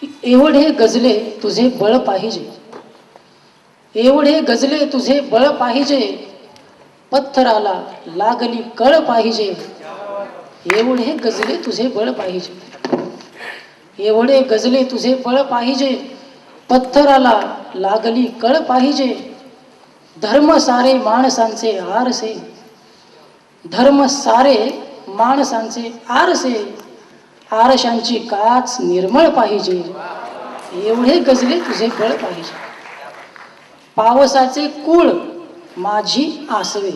की एवढे गजले तुझे बळ पाहिजे. एवढे गजले तुझे बळ पाहिजे. पत्थराला लागली कळ पाहिजे. एवढे गजले तुझे बळ पाहिजे. एवढे गजले तुझे बळ पाहिजे. पत्थराला लागली कळ पाहिजे. धर्म सारे माणसांचे आरसे. धर्म सारे माणसांचे आरसे. आरशांची काच निर्मळ पाहिजे. एवढे गजले तुझे फळ पाहिजे. पावसाचे कुळ माझी आसवे.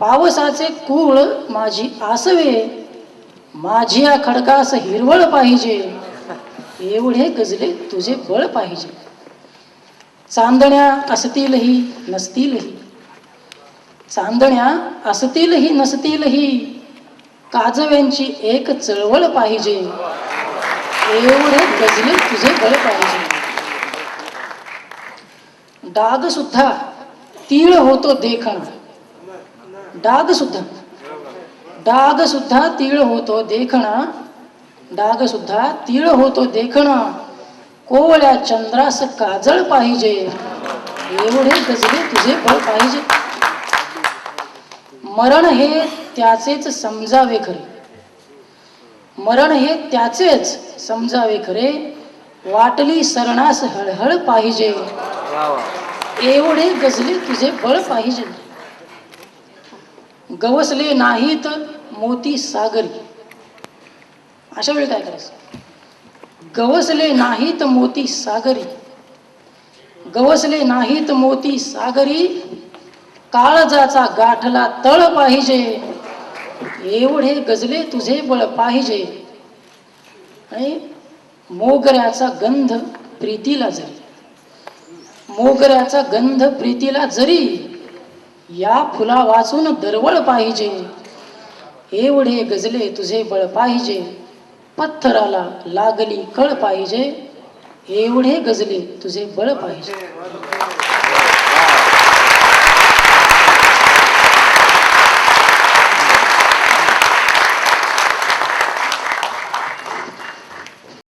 पावसाचे कुळ माझी आसवे. माझी या खडकास हिरवळ पाहिजे. एवढे गजले तुझे बळ पाहिजे. चांदण्या असतीलही नसतीलही. चांदण्या असतीलही नसतीलही. काजव्यांची एक चळवळ पाहिजे. एवढे गजले तुझे बळ पाहिजे. डाग सुद्धा तीळ होतो देखण. डाग सुद्धा. डाग सुद्धा तीळ होतो देखणा. डाग सुद्धा तीळ होतो देखणा. कोवळ्या चंद्रास काजळ पाहिजे. एवढे गजले तुझे बळ पाहिजे. मरण हे त्याचेच समजावे खरे. मरण हे त्याचेच समजावे खरे. वाटली सरणास हळहळ पाहिजे. एवढे गजले तुझे बळ पाहिजे. गवसले नाहीत मोती सागरी. अशा वेळी काय करायचं? गवसले नाहीत मोती सागरी. गवसले नाहीत मोती सागरी. काळजाचा गाठला तळ पाहिजे. एवढे गजले तुझे बळ पाहिजे. आणि मोगऱ्याचा गंध प्रीतीला जरी. मोगऱ्याचा गंध प्रीतीला जरी या फुला वाचून दरवळ पाहिजे. एवढे गजले तुझे बळ पाहिजे. पत्थराला लागली कळ पाहिजे. एवढे गजले तुझे बळ पाहिजे.